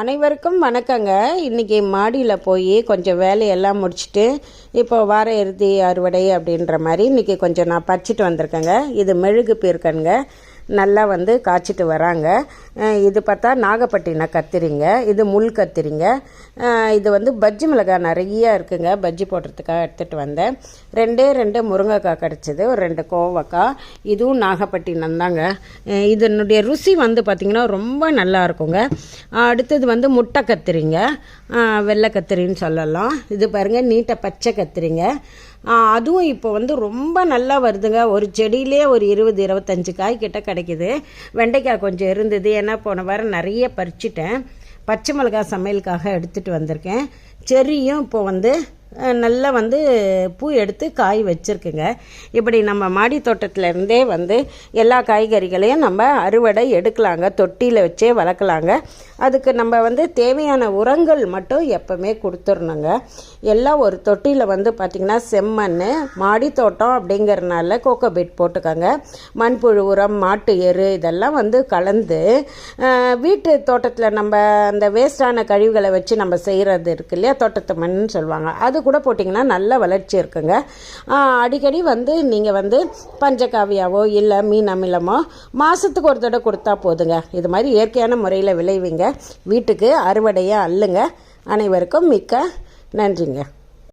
அனைவருக்கும் வணக்கங்க. இன்றைக்கி மாடியில் போய் கொஞ்சம் வேலையெல்லாம் முடிச்சுட்டு இப்போ வார இறுதி அறுவடை அப்படின்ற மாதிரி இன்றைக்கி கொஞ்சம் நான் பறிச்சிட்டு வந்திருக்கேங்க. இது மெழுகு பீர்க்கனுங்க. நல்லா வந்து காய்ச்சிட்டு வராங்க. இது பார்த்தா நாகப்பட்டினம் கத்திரிங்க இது முள் கத்திரிங்க. இது வந்து பஜ்ஜி மிளகாய் நிறைய இருக்குங்க. பஜ்ஜி போடுறதுக்காக எடுத்துகிட்டு வந்தேன். ரெண்டே ரெண்டு முருங்கைக்காய் கிடச்சிது ஒரு ரெண்டு கோவக்காய். இதுவும் நாகப்பட்டினம் தாங்க. இதனுடைய ருசி வந்து பார்த்திங்கன்னா ரொம்ப நல்லா இருக்குங்க. அடுத்தது வந்து முட்டை கத்திரிங்க. வெள்ளை கத்திரின்னு சொல்லலாம். இது பாருங்கள் நீட்டை பச்சை கத்திரிங்க. அதுவும் இப்போ வந்து ரொம்ப நல்லா வருதுங்க. ஒரு செடியிலே ஒரு இருபது இருபத்தஞ்சு காய் கிட்ட கிடைக்கிது. வெண்டைக்காய் கொஞ்சம் இருந்தது. ஏன்னா போன வாரம் நிறைய பறிச்சிட்டேன். பச்சை மிளகாய் சமையலுக்காக எடுத்துகிட்டு வந்திருக்கேன். செரியும் இப்போ வந்து நல்லா வந்து பூ எடுத்து காய் வச்சுருக்குங்க. இப்படி நம்ம மாடி தோட்டத்திலேருந்தே வந்து எல்லா காய்கறிகளையும் நம்ம அறுவடை எடுக்கலாங்க. தொட்டியில் வச்சே வளர்க்கலாங்க. அதுக்கு நம்ம வந்து தேவையான உரங்கள் மட்டும் எப்பவுமே கொடுத்துடணுங்க. எல்லாம் ஒரு தொட்டியில் வந்து பார்த்திங்கன்னா செம்மண் மாடி தோட்டம் அப்படிங்கிறனால கோகோபீட் போட்டுக்கோங்க. மண்புழு உரம் மாட்டு எரு இதெல்லாம் வந்து கலந்து வீட்டு தோட்டத்தில் நம்ம அந்த வேஸ்டான கழிவுகளை வச்சு நம்ம செய்கிறது இருக்கு இல்லையா? தோட்டத்து மண்ணுன்னு சொல்லுவாங்க. அது கூட போட்டிங்கன்னா நல்ல வளர்ச்சி இருக்குங்க. அடிக்கடி வந்து நீங்கள் வந்து பஞ்சகாவியாவோ இல்லை மீன் அமிலமோ மாதத்துக்கு ஒரு தடவை கொடுத்தா போதுங்க. இது மாதிரி இயற்கையான முறையில் விளைவிங்க. வீட்டுக்கு அறுவடையாக அல்லுங்க. அனைவருக்கும் மிக்க நன்றிங்க.